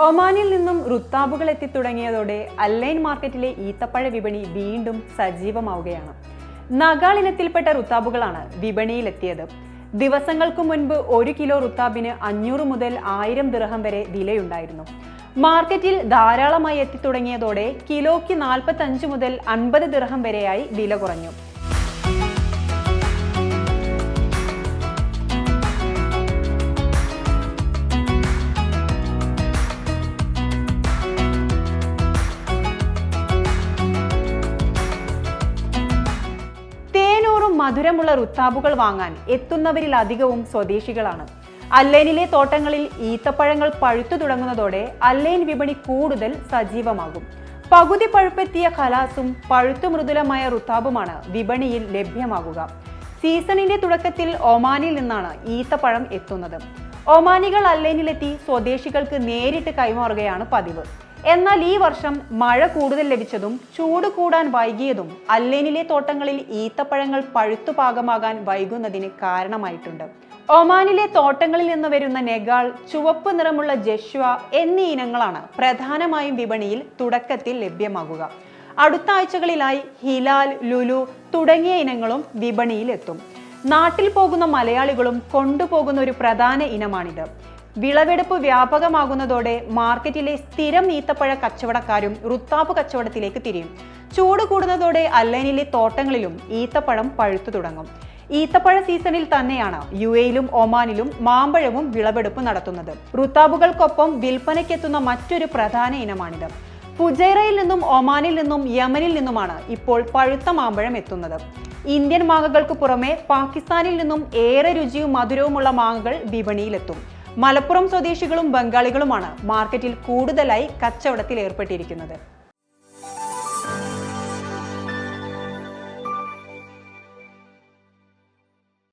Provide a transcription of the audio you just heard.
ഒമാനിൽ നിന്നും റുത്താബുകൾ എത്തിത്തുടങ്ങിയതോടെ അല്ലൈൻ മാർക്കറ്റിലെ ഈത്തപ്പഴ വിപണി വീണ്ടും സജീവമാവുകയാണ്. നഗാൾ ഇനത്തിൽപ്പെട്ട റുത്താബുകളാണ് വിപണിയിലെത്തിയത്. ദിവസങ്ങൾക്ക് മുൻപ് ഒരു കിലോ റുത്താബിന് അഞ്ഞൂറ് മുതൽ ആയിരം ദിർഹം വരെ വിലയുണ്ടായിരുന്നു. മാർക്കറ്റിൽ ധാരാളമായി എത്തിത്തുടങ്ങിയതോടെ കിലോയ്ക്ക് നാൽപ്പത്തഞ്ച് മുതൽ അൻപത് ദിർഹം വരെയായി വില കുറഞ്ഞു. മധുരമുള്ള റുത്താബുകൾ വാങ്ങാൻ എത്തുന്നവരിൽ അധികവും സ്വദേശികളാണ്. അല്ലേനിലെ തോട്ടങ്ങളിൽ ഈത്തപ്പഴങ്ങൾ പഴുത്തു തുടങ്ങുന്നതോടെ അല്ലേൻ വിപണി കൂടുതൽ സജീവമാകും. പകുതി പഴുപ്പെത്തിയ കലാസും പഴുത്തു മൃദുലമായ റുത്താബുമാണ് വിപണിയിൽ ലഭ്യമാകുക. സീസണിന്റെ തുടക്കത്തിൽ ഒമാനിൽ നിന്നാണ് ഈത്തപ്പഴം എത്തുന്നത്. ഒമാനികൾ അല്ലേനിലെത്തി സ്വദേശികൾക്ക് നേരിട്ട് കൈമാറുകയാണ് പതിവ്. എന്നാൽ ഈ വർഷം മഴ കൂടുതൽ ലഭിച്ചതും ചൂട് കൂടാൻ വൈകിയതും അല്ലേനിലെ തോട്ടങ്ങളിൽ ഈത്തപ്പഴങ്ങൾ പഴുത്തു പാകമാകാൻ വൈകുന്നതിന് കാരണമായിട്ടുണ്ട്. ഒമാനിലെ തോട്ടങ്ങളിൽ നിന്ന് വരുന്ന നെഗാൾ ചുവപ്പ് നിറമുള്ള ജഷ്വ എന്നീ ഇനങ്ങളാണ് പ്രധാനമായും വിപണിയിൽ തുടക്കത്തിൽ ലഭ്യമാകുക. അടുത്ത ആഴ്ചകളിലായി ഹിലാൽ ലുലു തുടങ്ങിയ ഇനങ്ങളും വിപണിയിൽ എത്തും നാട്ടിൽ പോകുന്ന മലയാളികളും കൊണ്ടുപോകുന്ന ഒരു പ്രധാന ഇനമാണിത്. വിളവെടുപ്പ് വ്യാപകമാകുന്നതോടെ മാർക്കറ്റിലെ സ്ഥിരം ഈത്തപ്പഴ കച്ചവടക്കാരും റുത്താപ്പ് കച്ചവടത്തിലേക്ക് തിരിയും. ചൂട് കൂടുന്നതോടെ അല്ലനിലെ തോട്ടങ്ങളിലും ഈത്തപ്പഴം പഴുത്തു തുടങ്ങും. ഈത്തപ്പഴ സീസണിൽ തന്നെയാണ് യു എയിലും ഒമാനിലും മാമ്പഴവും വിളവെടുപ്പ് നടത്തുന്നത്. റുത്താബുകൾക്കൊപ്പം വിൽപ്പനയ്ക്കെത്തുന്ന മറ്റൊരു പ്രധാന ഇനമാണിത്. ഫുജൈറയിൽ നിന്നും ഒമാനിൽ നിന്നും യമനിൽ നിന്നുമാണ് ഇപ്പോൾ പഴുത്ത മാമ്പഴം എത്തുന്നത്. ഇന്ത്യൻ മാങ്ങകൾക്ക് പുറമെ പാകിസ്ഥാനിൽ നിന്നും ഏറെ രുചിയും മധുരവുമുള്ള മാങ്ങകൾ വിപണിയിലെത്തും. മലപ്പുറം സ്വദേശികളും ബംഗാളികളുമാണ് മാർക്കറ്റിൽ കൂടുതലായി കച്ചവടത്തിൽ ഏർപ്പെട്ടിരിക്കുന്നത്.